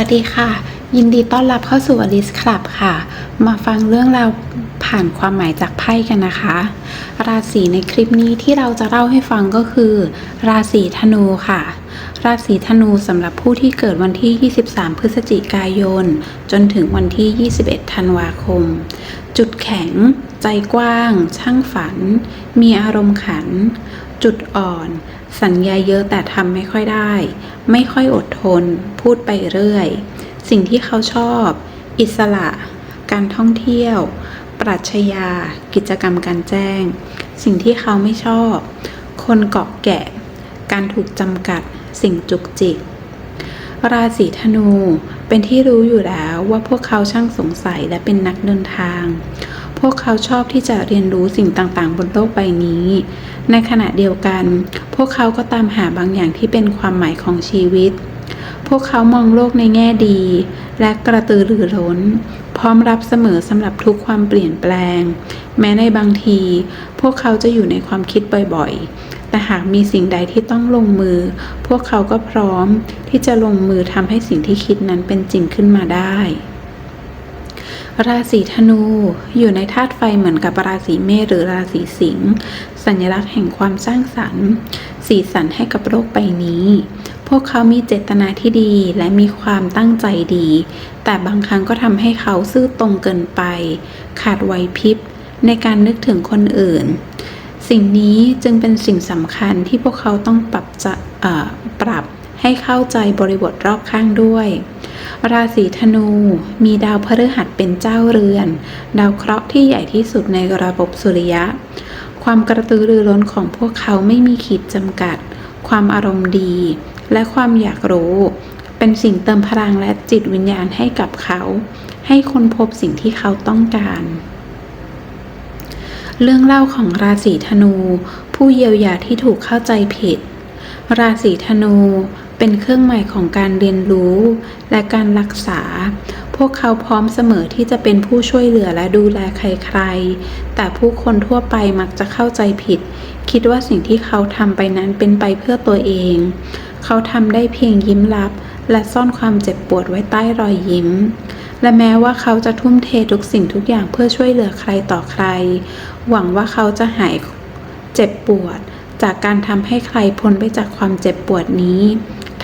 วัสดีค่ะ ยินดีต้อนรับเข้าสู่อลิสคลับค่ะ มาฟังเรื่องราวผ่านความหมายจากไพ่กันนะคะ ราศีในคลิปนี้ที่เราจะเล่าให้ฟังก็คือ ราศีธนูค่ะ ราศีธนูสำหรับผู้ที่เกิดวันที่ 23 พฤศจิกายน จนถึงวันที่ 21 ธันวาคม จุดแข็ง ใจกว้าง ช่างฝัน มีอารมณ์ขัน จุดอ่อน สัญญาเยอะแต่ทำไม่ค่อยได้ ไม่ค่อยอดทน พูดไปเรื่อย สิ่งที่เขาชอบ อิสระ การท่องเที่ยว ปรัชญา กิจกรรมการแจ้ง สิ่งที่เขาไม่ชอบ คนเกาะแกะ การถูกจำกัด สิ่งจุกจิก ราศีธนู เป็นที่รู้อยู่แล้วว่าพวกเขาช่างสงสัยและเป็นนักเดินทาง พวกเขาชอบที่จะเรียนรู้สิ่งต่างๆ บนโลกใบนี้ ในขณะเดียวกัน พวกเขาก็ตามหาบางอย่างที่เป็นความหมายของชีวิต พวกเขามองโลกในแง่ดี และกระตือรือร้น พร้อมรับเสมอสำหรับทุกความเปลี่ยนแปลง แม้ในบางที พวกเขาจะอยู่ในความคิดบ่อยๆ แต่หากมีสิ่งใดที่ต้องลงมือ พวกเขาก็พร้อมที่จะลงมือทำให้สิ่งที่คิดนั้นเป็นจริงขึ้นมาได้ ราศีธนูอยู่ในธาตุไฟเหมือนกับราศีเมษหรือราศีสิงห์สัญลักษณ์แห่งความสร้างสรรค์ สีสันให้กับโลกใบนี้ พวกเขามีเจตนาที่ดีและมีความตั้งใจดี แต่บางครั้งก็ทำให้เขาซื่อตรงเกินไป ขาดไหวพริบในการนึกถึงคนอื่น สิ่งนี้จึงเป็นสิ่งสำคัญที่พวกเขาต้องปรับจะเอ่อปรับให้เข้าใจบริบทรอบข้างด้วย ราศีธนู มีดาวพฤหัสเป็นเจ้าเรือน ดาวเคราะห์ที่ใหญ่ที่สุดในระบบสุริยะ ความกระตือรือร้นของพวกเขาไม่มีขีดจำกัด ความอารมณ์ดี และความอยากรู้ เป็นสิ่งเติมพลังและจิตวิญญาณให้กับเขา ให้คนพบสิ่งที่เขาต้องการ เรื่องเล่าของราศีธนู ผู้เยียวยาที่ถูกเข้าใจผิดราศีธนู เป็นเครื่องหมายของการเรียนรู้ และการรักษา พวกเขาพร้อมเสมอที่จะเป็นผู้ช่วยเหลือและดูแลใครๆ แต่ผู้คนทั่วไปมักจะเข้าใจผิด คิดว่าสิ่งที่เขาทำไปนั้นเป็นไปเพื่อตัวเอง เขาทำได้เพียงยิ้มรับ และซ่อนความเจ็บปวดไว้ใต้รอยยิ้มและแม้ว่าเขาจะทุ่มเททุกสิ่งทุกอย่างเพื่อช่วยเหลือใครต่อใคร หวังว่าเขาจะหายเจ็บปวด จากการทำให้ใครพ้นไปจากความเจ็บปวดนี้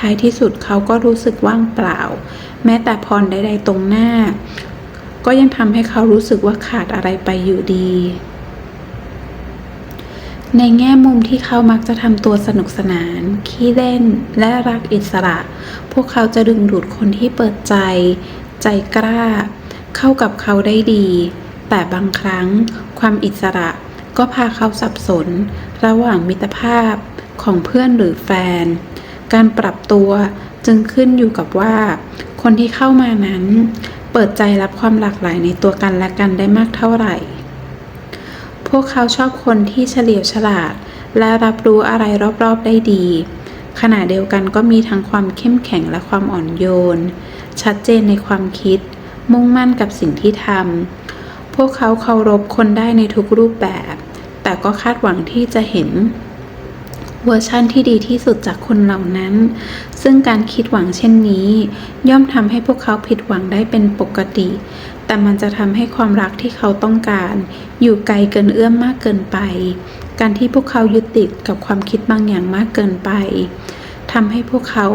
ท้ายที่สุดเขาก็รู้สึกว่างเปล่า แม้แต่พรใดๆตรงหน้า ก็ยังทำให้เขารู้สึกว่าขาดอะไรไปอยู่ดี ในแง่มุมที่เขามักจะทำตัวสนุกสนาน ขี้เล่น และรักอิสระ พวกเขาจะดึงดูดคนที่เปิดใจ ใจกล้า เข้ากับเขาได้ดี แต่บางครั้งความอิสระก็พาเขาสับสน ระหว่างมิตรภาพของเพื่อนหรือแฟน การปรับตัวจึงขึ้นอยู่กับว่า คนที่เข้ามานั้น เปิดใจรับความหลากหลายในตัวกันและกันได้มากเท่าไหร่ พวกเขาชอบคนที่เฉลียวฉลาด และรับรู้อะไรรอบๆได้ดี ขณะเดียวกันก็มีทั้งความเข้มแข็งและความอ่อนโยน ชัดเจนในความคิด มุ่งมั่นกับสิ่งที่ทำพวกเขาเคารพคนได้ในทุกรูปแบบ แต่ก็คาดหวังที่จะเห็น เวอร์ชั่นที่ดีที่สุดจากคนเหล่านั้น ซึ่งการคิดหวังเช่นนี้ ย่อมทำให้พวกเขาผิดหวังได้เป็นปกติ แต่มันจะทำให้ความรักที่เขาต้องการ อยู่ไกลเกินเอื้อมมากเกินไป การที่พวกเขายึดติดกับความคิดบางอย่างมากเกินไปทำให้พวกเขา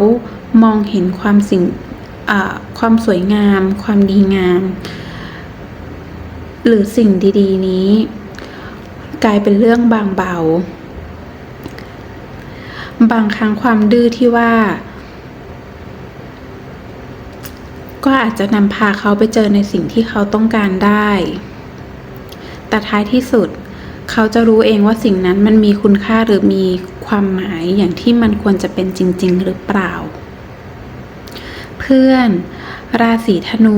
มองเห็นความสิ่งความสวยงาม ความดีงาม หรือสิ่งดี ๆ นี้ กลายเป็นเรื่องบางเบา บางครั้งความดื้อที่ว่า ก็อาจจะนำพาเขาไปเจอในสิ่งที่เขาต้องการได้ แต่ท้ายที่สุด เขาจะรู้เองว่าสิ่งนั้นมันมีคุณค่าหรือมีความหมายอย่างที่มันควรจะเป็นจริง ๆ หรือเปล่า เพื่อน ราศีธนู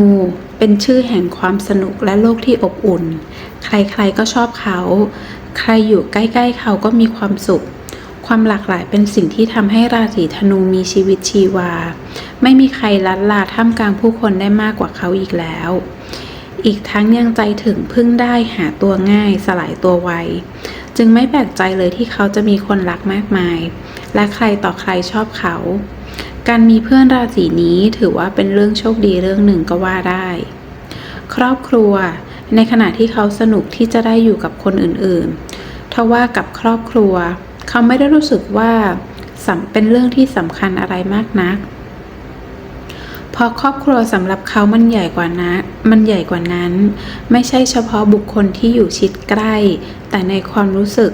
เป็นชื่อแห่งความสนุกและโลกที่อบอุ่น ใครๆก็ชอบเขา ใครอยู่ใกล้ ๆ เขาก็มีความสุข ความหลากหลายเป็นสิ่งที่ทำให้ราศีธนูมีชีวิตชีวา ไม่มีใครลัดลาท่ามกลางผู้คนได้มากกว่าเขาอีกแล้ว อีกทั้งยังใจถึงพึ่งได้หาตัวง่ายสลายตัวไว จึงไม่แปลกใจเลยที่เขาจะมีคนรักมากมาย และใครต่อใครชอบเขา การมีเพื่อนราศีนี้ถือว่าเป็นเรื่องโชคดีเรื่องหนึ่งก็ว่าได้ ครอบครัว ในขณะที่เขาสนุกที่จะได้อยู่กับคนอื่นๆทว่ากับครอบครัว เขาไม่ได้รู้สึกว่าเป็นเรื่องที่สำคัญอะไรมากนัก เพราะครอบครัวสำหรับเขามันใหญ่กว่านะ มันใหญ่กว่านั้น ไม่ใช่เฉพาะบุคคลที่อยู่ชิดใกล้ แต่ในความรู้สึก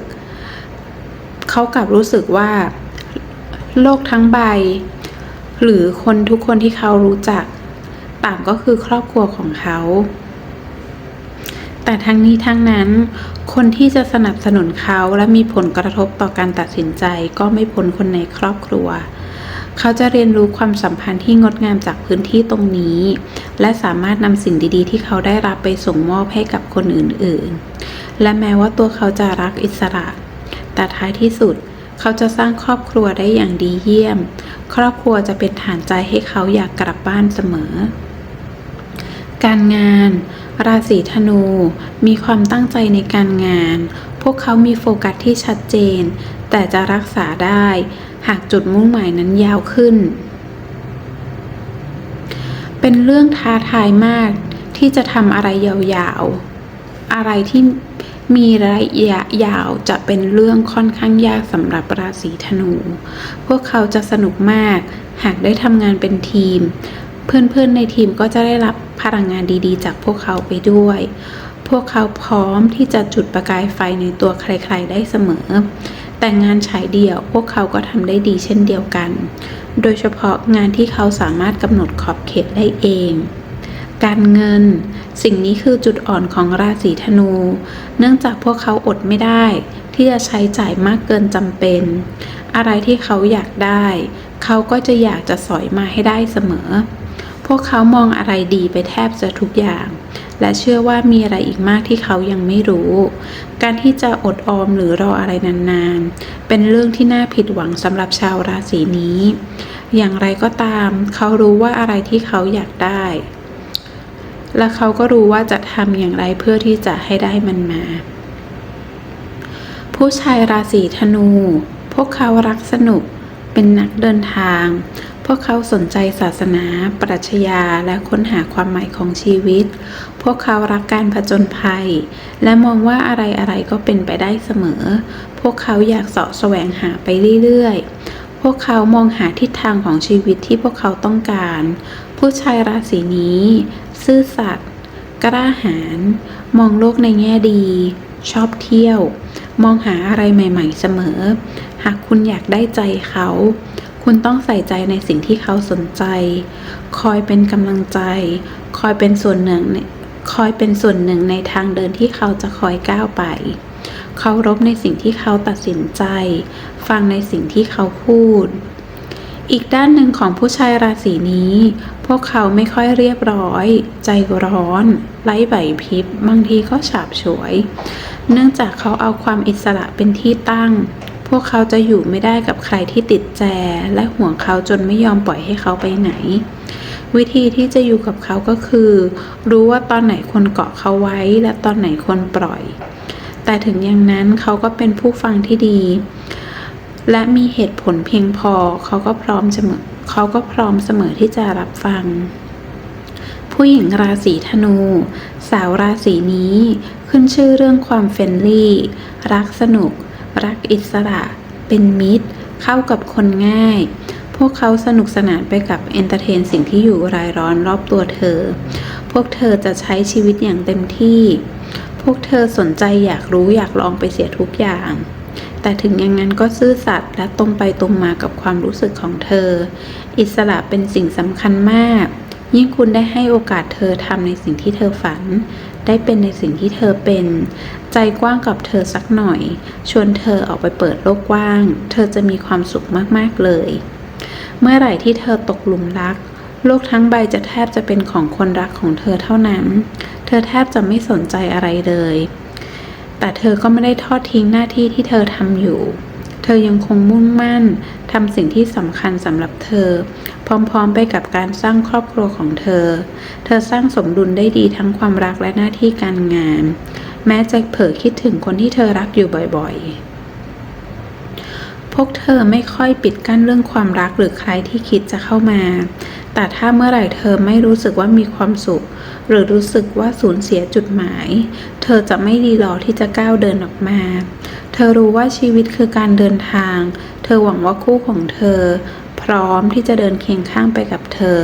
เขากลับรู้สึกว่า โลกทั้งใบ หรือคนทุกคนที่เขารู้จัก ต่างก็คือครอบครัวของเขา แต่ทั้งนี้ทั้งนั้น คนที่จะสนับสนุนเขาและมีผลกระทบต่อการตัดสินใจก็ไม่พ้นคนในครอบครัว เขาจะเรียนรู้ความสัมพันธ์ที่งดงามจากพื้นที่ตรงนี้ และสามารถนำสิ่งดีๆ ที่เขาได้รับไปส่งมอบให้กับคนอื่นๆ และแม้ว่าตัวเขาจะรักอิสระ แต่ท้ายที่สุดเขาจะสร้างครอบครัวได้อย่างดีเยี่ยม ครอบครัวจะเป็นฐานใจให้เขาอยากกลับบ้านเสมอ การงาน ราศีธนู มีความตั้งใจในการงาน พวกเขามีโฟกัสที่ชัดเจน แต่จะรักษาได้ หากจุดมุ่งหมายนั้นยาวขึ้น เป็นเรื่องท้าทายมากที่จะทำอะไรยาวๆ อะไรที่มีระยะยาวจะเป็นเรื่องค่อนข้างยากสำหรับราศีธนู พวกเขาจะสนุกมากหากได้ทำงานเป็นทีม เพื่อนๆในทีมก็จะได้รับพลังงานดีๆ จากพวกเขาไปด้วย พวกเขาพร้อมที่จะจุดประกายไฟในตัวใครๆได้เสมอ แต่งานฉายเดี่ยวพวกเขาก็ทำได้ดีเช่นเดียวกัน โดยเฉพาะงานที่เขาสามารถกำหนดขอบเขตได้เองการเงิน สิ่งนี้คือจุดอ่อนของราศีธนู เนื่องจากพวกเขาอดไม่ได้ ที่จะใช้จ่ายมากเกินจำเป็น อะไรที่เขาอยากได้ เขาก็จะอยากจะสอยมาให้ได้เสมอ พวกเขามองอะไรดีไปแทบจะทุกอย่าง และเชื่อว่ามีอะไรอีกมากที่เขายังไม่รู้ การที่จะอดออมหรือรออะไรนานๆ เป็นเรื่องที่น่าผิดหวังสำหรับชาวราศีนี้ อย่างไรก็ตาม เขารู้ว่าอะไรที่เขาอยากได้ และเขาก็รู้ว่าจะทำอย่างไรเพื่อที่จะให้ได้มันมา ผู้ชายราศีธนู พวกเขารักสนุกเป็นนักเดินทาง พวกเขาสนใจศาสนา ปรัชญา และค้นหาความหมายของชีวิต พวกเขารักการผจญภัย และมองว่าอะไรๆก็เป็นไปได้เสมอ พวกเขาอยากเสาะแสวงหาไปเรื่อยๆ พวกเขามองหาทิศทางของชีวิตที่พวกเขาต้องการ ผู้ชายราศีนี้ ซื่อสัตย์ กล้าหาญ มองโลกในแง่ดี ชอบเที่ยว มองหาอะไรใหม่ ๆ เสมอ หากคุณอยากได้ใจเขา คุณต้องใส่ใจในสิ่งที่เขาสนใจ คอยเป็นกำลังใจ คอยเป็นส่วนหนึ่งในคอยเป็นส่วนหนึ่งในทางเดินที่เขาจะคอยก้าวไป เคารพในสิ่งที่เขาตัดสินใจ ฟังในสิ่งที่เขาพูด อีกด้านหนึ่งของผู้ชายราศีนี้ พวกเขาไม่ค่อยเรียบร้อย ใจร้อน ไร้ไหวพริบ บางทีก็ฉาบฉวย เนื่องจากเขาเอาความอิสระเป็นที่ตั้ง พวกเขาจะอยู่ไม่ได้กับใครที่ติดแจ และห่วงเขาจนไม่ยอมปล่อยให้เขาไปไหน วิธีที่จะอยู่กับเขาก็คือ รู้ว่าตอนไหนควรเกาะเขาไว้ และตอนไหนควรปล่อย แต่ถึงอย่างนั้นเขาก็เป็นผู้ฟังที่ดี และมีเหตุผลเพียงพอเขาก็พร้อมเสมอเขาก็พร้อมเสมอที่จะรับฟัง ผู้หญิงราศีธนู สาวราศีนี้ขึ้นชื่อเรื่องความเฟรนลี่ รักสนุก รักอิสระเป็นมิตร เข้ากับคนง่าย พวกเขาสนุกสนานไปกับเอนเตอร์เทนสิ่งที่อยู่รายล้อมรอบตัวเธอ พวกเธอจะใช้ชีวิตอย่างเต็มที่ พวกเธอสนใจอยากรู้อยากลองไปเสียทุกอย่าง แต่ถึงอย่างนั้นก็ซื่อสัตย์และตรงไปตรงมากับความรู้สึกของเธอ อิสระเป็นสิ่งสำคัญมาก ยิ่งคุณได้ให้โอกาสเธอทำในสิ่งที่เธอฝัน ได้เป็นในสิ่งที่เธอเป็น ใจกว้างกับเธอสักหน่อย ชวนเธอออกไปเปิดโลกกว้าง เธอจะมีความสุขมากๆเลย เมื่อไหร่ที่เธอตกหลุมรัก โลกทั้งใบจะแทบจะเป็นของคนรักของเธอเท่านั้น เธอแทบจะไม่สนใจอะไรเลย แต่เธอก็ไม่ได้ทอดทิ้งหน้าที่ที่เธอทำอยู่ ธอยังคงมุ่งมั่นทำสิ่งที่สำคัญสำหรับเธอ พร้อมๆไปกับการสร้างครอบครัวของเธอ เธอสร้างสมดุลได้ดีทั้งความรักและหน้าที่การงาน แม้จะเผลอคิดถึงคนที่เธอรักอยู่บ่อยๆ พวกเธอไม่ค่อยปิดกั้นเรื่องความรักหรือใครที่คิดจะเข้ามา แต่ถ้าเมื่อไหร่เธอไม่รู้สึกว่ามีความสุข หรือรู้สึกว่าสูญเสียจุดหมาย เธอจะไม่ดีหรอที่จะก้าวเดินออกมา เธอรู้ว่าชีวิตคือการเดินทาง เธอหวังว่าคู่ของเธอ พร้อมที่จะเดินเคียงข้างไปกับเธอ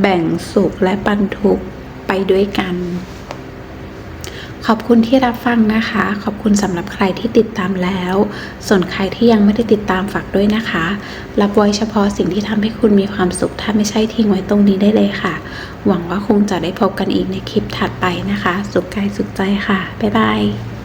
แบ่งสุขและปันทุกข์ไปด้วยกัน ขอบคุณที่รับฟังนะคะ ขอบคุณสำหรับใครที่ติดตามแล้ว ส่วนใครที่ยังไม่ได้ติดตามฝากด้วยนะคะ รับไว้เฉพาะสิ่งที่ทำให้คุณมีความสุข ถ้าไม่ใช่ทิ้งไว้ตรงนี้ได้เลยค่ะ หวังว่าคงจะได้พบกันอีกในคลิปถัดไปนะคะ สุขกายสุขใจค่ะ บ๊ายบาย